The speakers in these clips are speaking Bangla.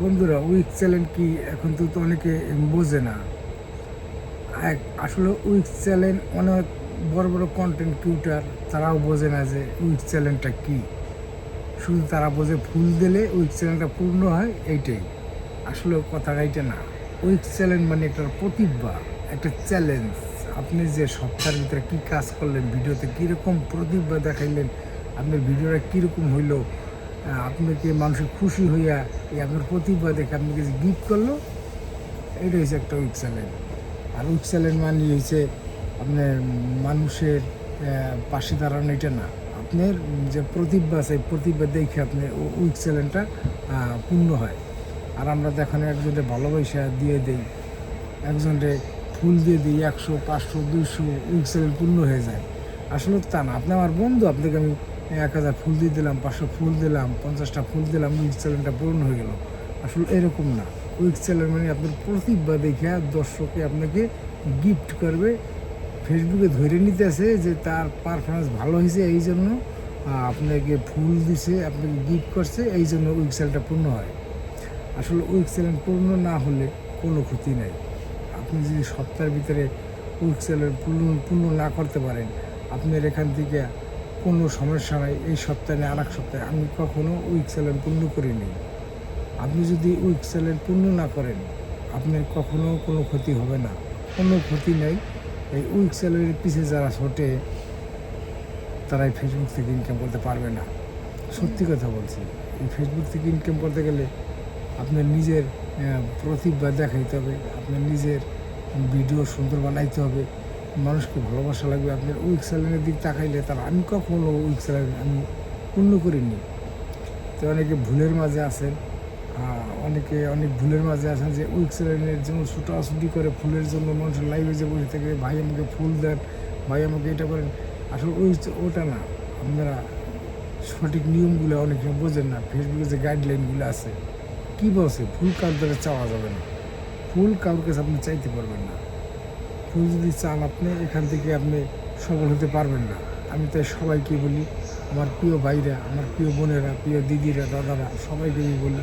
বন্ধুরা উইক চ্যালেঞ্জ কি? এখন তো অনেকে বোঝে না। আসলে উইক চ্যালেঞ্জ অনেক বড় বড় কন্টেন্ট ক্রিয়েটার তারাও বোঝে না যে উইক চ্যালেঞ্জটা কি। শুধু তারা বোঝে ফুল দিলে উইক চ্যালেঞ্জটা পূর্ণ হয়, এইটাই। আসলে কথাটা এইটা না। উইক চ্যালেঞ্জ মানে একটা প্রতিভা, একটা চ্যালেঞ্জ আপনি যে সপ্তাহের ভিতরে কী কাজ করলেন, ভিডিওতে কীরকম প্রতিভা দেখাইলেন, আপনার ভিডিওটা কীরকম হইল আপনাকে মানুষের খুশি হইয়া এই আপনার প্রতিভা দেখে আপনাকে যে গিফট করল এটা হচ্ছে একটা চ্যালেঞ্জ আর চ্যালেঞ্জ মানে হচ্ছে আপনার মানুষের পাশে দাঁড়ানো, এটা না। আপনার যে প্রতিভা আছে প্রতিভা দেখে আপনি উইক পূর্ণ হয়। আর আমরা দেখানো একজনের ভালোবাসা দিয়ে দেই, একজনকে ফুল দিয়ে দিই, একশো, পাঁচশো, দুইশো উইক পূর্ণ হয়ে যায়। আসলে তা না। আপনি আমার বন্ধু, আপনাকে আমি এক হাজার ফুল দিয়ে দিলাম, পাঁচশো ফুল দিলাম, পঞ্চাশটা ফুল দিলাম উইক চ্যালেঞ্জটা পূর্ণ হয়ে গেল। আসলে এরকম না। উইক চ্যালেঞ্জ মানে আপনার প্রতিভা দেখে দর্শকে আপনাকে গিফট করবে। ফেসবুকে ধরে নিতে আছে যে তার পারফরমেন্স ভালো হয়েছে এই জন্য আপনাকে ফুল দিছে, আপনাকে গিফট করছে, এই জন্য উইক চ্যালেঞ্জটা পূর্ণ হয়। আসলে উইক চ্যালেঞ্জ পূর্ণ না হলে কোনো ক্ষতি নাই। আপনি যদি সপ্তাহের ভিতরে উইক চ্যালেঞ্জ পূর্ণ পূর্ণ না করতে পারেন, আপনার এখান থেকে কোনো সমস্যা নাই, এই সপ্তাহে আর এক সপ্তাহে। আমি কখনো উইক চ্যালেঞ্জ পূর্ণ করিনি। আপনি যদি উইক চ্যালেঞ্জ পূর্ণ না করেন, আপনার কখনো কোনো ক্ষতি হবে না। কোনো ক্ষতি নেই। এই উইক চ্যালেঞ্জের পিছিয়ে যারা ছোটে তারা এই ফেসবুক থেকে ইনকাম করতে পারবে না। সত্যি কথা বলছি। এই ফেসবুক থেকে ইনকাম করতে গেলে আপনার নিজের প্রতিভা দেখাইতে হবে। আপনার নিজের ভিডিও সুন্দর বানাইতে হবে। মানুষকে ভালোবাসা লাগবে আপনার উইক চ্যালেঞ্জের দিক তাকাইলে তার আমি কখনো উইক চ্যালেঞ্জ আমি পূর্ণ করিনি। তো অনেকে ভুলের মাঝে আছেন অনেকে অনেক ভুলের মাঝে আছেন যে উইক চ্যালেঞ্জের জন্য ছুটাছুটি করে ফুলের জন্য মানুষের লাইভে যে বসে থাকে ভাই আমাকে ফুল দেন, ভাই আমাকে এটা করেন, আসলে ওই ওটা না। আপনারা সঠিক নিয়মগুলো অনেকে বোঝেন না ফেসবুকে যে গাইডলাইনগুলো আছে, কি বলছে? ফুল কার দ্বারা চাওয়া যাবে না। ফুল কাছে আপনি চাইতে পারবেন না। ফুল যদি চান আপনি, এখান থেকে আপনি সফল হতে পারবেন না। আমি তাই সবাইকে বলি, আমার প্রিয় ভাইরা, আমার প্রিয় বোনেরা, প্রিয় দিদিরা, দাদারা, সবাইকে আমি বলি,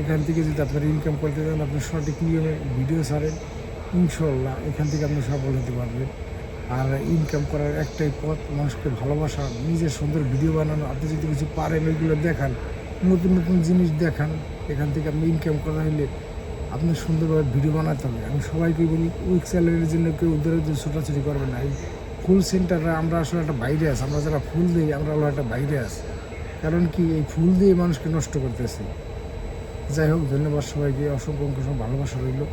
এখান থেকে যদি আপনারা ইনকাম করতে চান, আপনি সঠিক নিয়মে ভিডিও ছাড়েন ইনশাল্লাহ এখান থেকে আপনি সফল হতে পারবেন। আর ইনকাম করার একটাই পথ, মানুষকে ভালোবাসা, নিজের সুন্দর ভিডিও বানানো, আপনি যদি কিছু পারেন, ওইগুলো দেখান, নতুন নতুন জিনিস দেখান, এখান থেকে আপনি ইনকাম করা হলে আপনি সুন্দরভাবে ভিডিও বানাতে হবে। আমি সবাইকে বলি উইক স্যালারির জন্য কেউ উদ্ধারের জন্য ছোটাছুটি করবে না। ফুল সেন্টাররা আমরা আসলে একটা বাইরে আছি। আমরা যারা ফুল দিই আমরা হলো একটা বাইরে আছি। কারণ কি, এই ফুল দিয়ে মানুষকে নষ্ট করতেছি। যাই হোক, ধন্যবাদ সবাইকে। অসংখ্য অঙ্ক সব ভালোবাসা রইল।